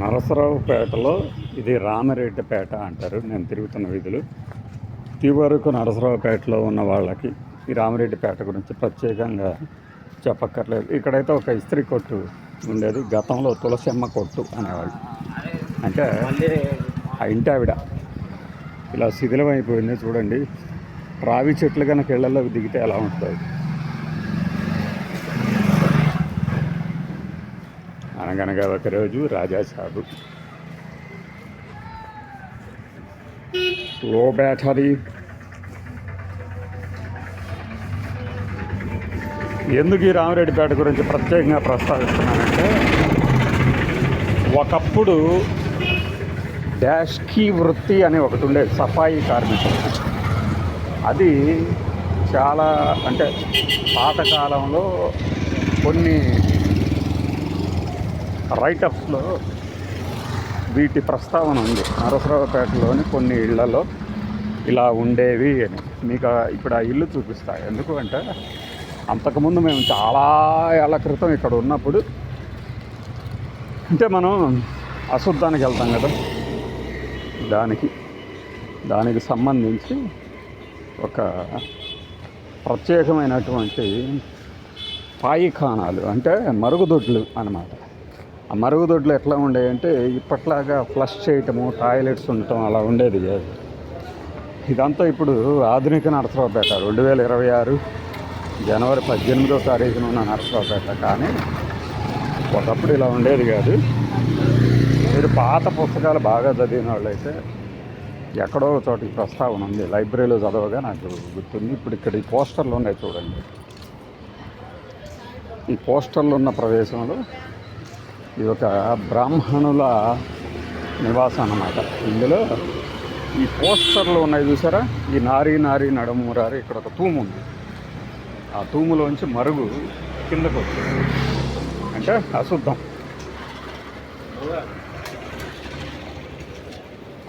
నరసరావుపేటలో ఇది రామరెడ్డిపేట అంటారు నేను తిరుగుతున్న వీధులు. తివరకు నరసరావుపేటలో ఉన్న వాళ్ళకి ఈ రామరెడ్డిపేట గురించి ప్రత్యేకంగా చెప్పక్కర్లేదు. ఇక్కడైతే ఒక ఇస్త్రీ కొట్టు ఉండేది గతంలో తులసమ్మ కొట్టు అనేవాళ్ళు. అంటే ఆ ఇంటి ఆవిడ ఇలా శిథిలం అయిపోయింది చూడండి. రావి చెట్లు కనుక ఇళ్ళలోకి దిగితే ఎలా ఉంటుంది. అనగనగా ఒకరోజు రాజాసాబు. లో బ్యాటరీ. ఎందుకు ఈ రామిరెడ్డిపేట గురించి ప్రత్యేకంగా ప్రస్తావిస్తున్నానంటే ఒకప్పుడు డాష్కీ వృత్తి అనే ఒకటి ఉండేది సఫాయి కార్మికులు అది చాలా అంటే పాతకాలంలో కొన్ని రైటప్స్లో వీటి ప్రస్తావన ఉంది. నరసరావుపేటలోని కొన్ని ఇళ్ళలో ఇలా ఉండేవి అని. మీకు ఇప్పుడు ఆ ఇల్లు చూపిస్తా. ఎందుకంటే అంతకుముందు మేము చాలా ఏళ్ళ క్రితం ఇక్కడ ఉన్నప్పుడు అంటే మనం అశుద్ధానికి వెళ్తాం కదా. దానికి దానికి సంబంధించి ఒక ప్రత్యేకమైనటువంటి పాయిఖానాలు అంటే మరుగుదొడ్లు అన్నమాట. ఆ మరుగుదొడ్లు ఎట్లా ఉండేవంటే ఇప్పట్లాగా ఫ్లష్ చేయటము టాయిలెట్స్ ఉండటం అలా ఉండేది. కాదు ఇదంతా ఇప్పుడు ఆధునిక నరసరావుపేట రెండు వేల ఇరవై ఆరు జనవరి పద్దెనిమిదో తారీఖున ఉన్న నరసరావుపేట. కానీ ఒకప్పుడు ఇలా ఉండేది కాదు. మీరు పాత పుస్తకాలు బాగా చదివిన వాళ్ళైతే ఎక్కడో చోటి చోట ఈ ప్రస్తావన ఉంది. లైబ్రరీలో చదవగా నాకు గుర్తుంది. ఇప్పుడు ఇక్కడ ఈ పోస్టర్లు ఉన్నాయి చూడండి. ఈ పోస్టర్లు ఉన్న ప్రదేశంలో ఇది ఒక బ్రాహ్మణుల నివాసం అన్నమాట. ఇందులో ఈ పోస్టర్లు ఉన్నాయి చూసారా? ఈ నారీ నారీ నడుమురారి ఇక్కడ ఒక తూము ఉంది. ఆ తూములోంచి మరుగు కిందకు వస్తుంది. అంటే అశుద్ధం.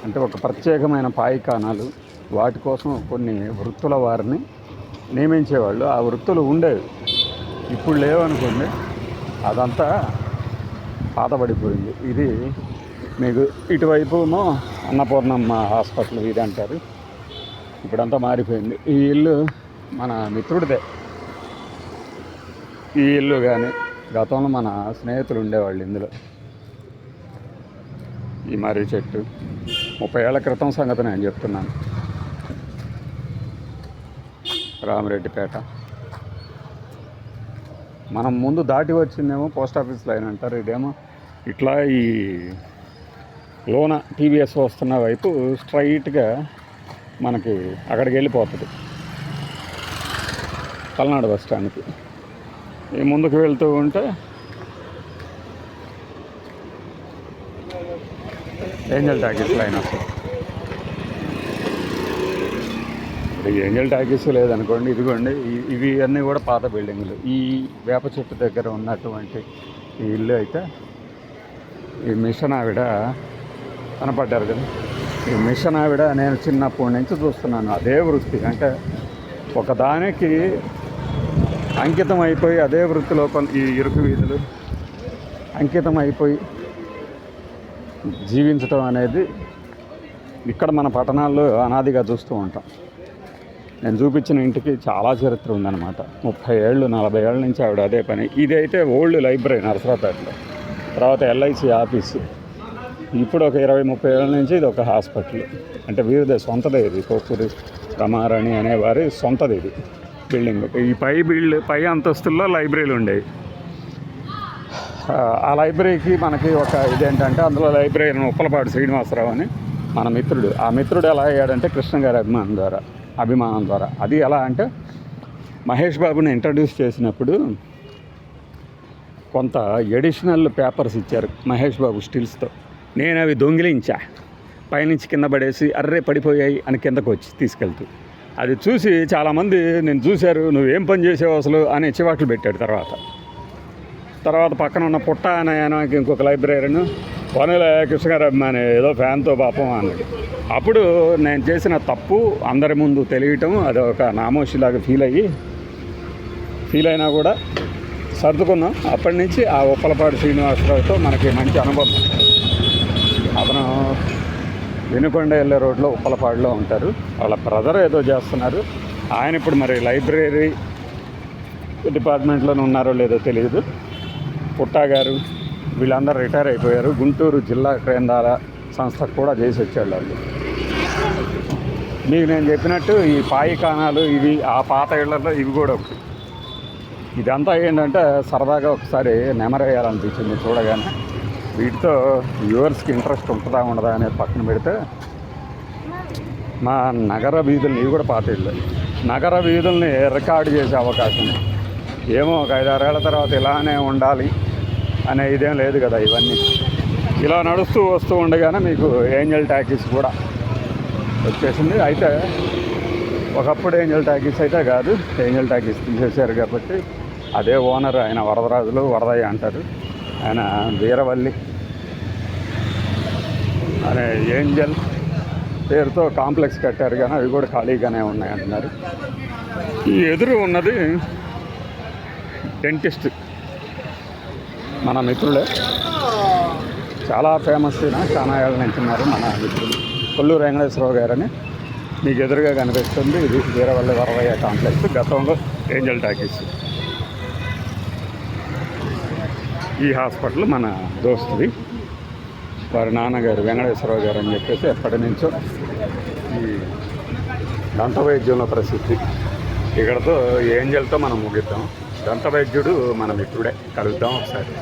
అంటే ఒక ప్రత్యేకమైన పాయికానాలు వాటి కోసం కొన్ని వృత్తుల వారిని నియమించేవాళ్ళు. ఆ వృత్తులు ఉండేవి. ఇప్పుడు లేవనుకోండి అదంతా పాతబడిపోయింది. ఇది మీకు ఇటువైపు ఏమో అన్నపూర్ణమ్మ హాస్పిటల్ ఇది అంటారు. ఇప్పుడంతా మారిపోయింది. ఈ ఇల్లు మన మిత్రుడిదే. ఈ ఇల్లు కానీ గతంలో మన స్నేహితులు ఉండేవాళ్ళు ఇందులో. ఈ మర్రి చెట్టు ముప్పై ఏళ్ళ క్రితం సంగతి నేను చెప్తున్నాను. రామిరెడ్డిపేట. మనం ముందు దాటి వచ్చిందేమో పోస్ట్ ఆఫీస్ లైన్ అంటారు ఇదేమో. ఇట్లా ఈ లోన టీవీఎస్ వస్తున్న వైపు స్ట్రైట్గా మనకి అక్కడికి వెళ్ళిపోతుంది. పల్నాడు బస్ స్టాండ్కి. ఈ ముందుకు వెళ్తూ ఉంటే ఏంజల్ టాకీస్ లైన్ వస్తుంది ఇప్పుడు ఏంజల్ టాకీస్ లేదనుకోండి ఇదిగోండి ఇవి అన్నీ కూడా పాత బిల్డింగ్లు. ఈ వేప చెట్టు దగ్గర ఉన్నటువంటి ఈ ఇల్లు అయితే ఈ మిషన్ ఆవిడ కనపడ్డారు కదా. ఈ మిషన్ ఆవిడ నేను చిన్నప్పటి నుంచి చూస్తున్నాను అదే వృత్తి. అంటే ఒకదానికి అంకితం అయిపోయి అదే వృత్తిలో కొంత ఈ ఇరుకు వీధులు అంకితం అయిపోయి జీవించటం అనేది ఇక్కడ మన పట్టణాల్లో అనాదిగా చూస్తూ ఉంటాం. నేను చూపించిన ఇంటికి చాలా చరిత్ర ఉందన్నమాట. ముప్పై ఏళ్ళు నలభై ఏళ్ళ నుంచి ఆవిడ అదే పని. ఇదైతే ఓల్డ్ లైబ్రరీ నరసరాపేటలో తర్వాత ఎల్ఐసి ఆఫీసు. ఇప్పుడు ఒక ఇరవై ముప్పై ఏళ్ళ నుంచి ఇది ఒక హాస్పిటల్. అంటే వీరిదే సొంతదే ఇది కోకూరి రమారాణి అనేవారి సొంతది ఇది బిల్డింగ్. ఈ పై బిల్డ్ పై అంతస్తుల్లో లైబ్రరీలు ఉండేవి. ఆ, లైబ్రరీకి మనకి ఒక ఇదేంటంటే అందులో లైబ్రరీ ఉప్పలపాటి శ్రీనివాసరావు అని మన మిత్రుడు. ఆ మిత్రుడు ఎలా అయ్యాడంటే కృష్ణ గారి అభిమానం ద్వారా. అభిమానం ద్వారా. అది ఎలా అంటే మహేష్ బాబుని ఇంట్రడ్యూస్ చేసినప్పుడు కొంత ఎడిషనల్ పేపర్స్ ఇచ్చారు మహేష్ బాబు స్టిల్స్తో. నేను అవి దొంగిలించా. పైనుంచి కింద పడేసి అర్రే పడిపోయాయి అని కిందకు వచ్చి తీసుకెళ్తూ. అది చూసి చాలామంది నేను చూశారు నువ్వేం పని చేసావు అసలు అని చివాట్లు పెట్టాడు తర్వాత. తర్వాత పక్కన ఉన్న పుట్ట అనే ఆయనకి ఇంకొక లైబ్రరీను వనుల కృష్ణగారు అభిమాని ఏదో ఫ్యాన్తో పాపం అన్నాడు. అప్పుడు నేను చేసిన తప్పు అందరి ముందు తెలియటం అది ఒక నామోషిలాగా ఫీల్ అయ్యి ఫీల్ అయినా కూడా సర్దుకున్నాం. అప్పటి నుంచి ఆ ఉప్పలపాడు శ్రీనివాసరావుతో మనకి మంచి అనుభవం అతను వినుకొండ వెళ్ళే రోడ్లో ఉప్పలపాడులో ఉంటారు. వాళ్ళ బ్రదర్ ఏదో చేస్తున్నారు. ఆయన ఇప్పుడు మరి లైబ్రరీ డిపార్ట్మెంట్లోనే ఉన్నారో లేదో తెలియదు. పుట్టా గారు వీళ్ళందరూ రిటైర్ అయిపోయారు. గుంటూరు జిల్లా కేంద్రాల సంస్థకు కూడా చేసి వచ్చాడు వాళ్ళు. మీకు నేను చెప్పినట్టు ఈ పాయికానాలు ఇవి ఆ పాత ఇళ్ళలో ఇవి కూడా ఒకటి. ఇదంతా ఏంటంటే సరదాగా ఒకసారి నెమరేయాలనిపించింది చూడగానే. వీటితో వ్యూవర్స్కి ఇంట్రెస్ట్ ఉంటుందా ఉండదా అనేది పక్కన పెడితే మా నగర వీధుల్ని ఇవి కూడా పాత ఇళ్ళు. నగర వీధుల్ని రికార్డు చేసే అవకాశం ఏమో ఒక ఐదారేళ్ళ తర్వాత ఇలానే ఉండాలి అనే ఇదేం లేదు కదా ఇవన్నీ. ఇలా నడుస్తూ వస్తూ ఉండగానే మీకు ఏంజల్ ట్యాక్సీస్ కూడా వచ్చేసింది. అయితే ఒకప్పుడు ఏంజల్ టాకీస్ అయితే కాదు ఏంజల్ టాకీస్ తీసేశారు కాబట్టి అదే ఓనర్ ఆయన వరదరాజులు వరదయ్య అంటారు. ఆయన వీరవల్లి అనే ఏంజల్ పేరుతో కాంప్లెక్స్ కట్టారు కానీ అవి కూడా ఖాళీగానే ఉన్నాయి అంటున్నారు. ఈ ఎదురు ఉన్నది డెంటిస్ట్ మన మిత్రులే. చాలా ఫేమస్ ఈయన చాలా ఏళ్ళ నుంచి ఉన్నారు మన మిత్రులు. కొల్లూరు వెంకటేశ్వరరావు గారని మీకు ఎదురుగా కనిపిస్తుంది. ఇది వీరవల్లి వరవయ్య కాంప్లెక్స్ గతంలో ఏంజల్ టాకీస్. ఈ హాస్పిటల్ మన దోస్తుది. వారి నాన్నగారు వెంకటేశ్వరరావు గారు అని చెప్పేసి ఎప్పటి నుంచో ఈ దంత వైద్యంలో ప్రసిద్ధి. ఇక్కడతో ఏంజల్తో మనం ముగిద్దాం. దంత వైద్యుడు మన మిత్రుడే. కలుద్దాం ఒకసారి.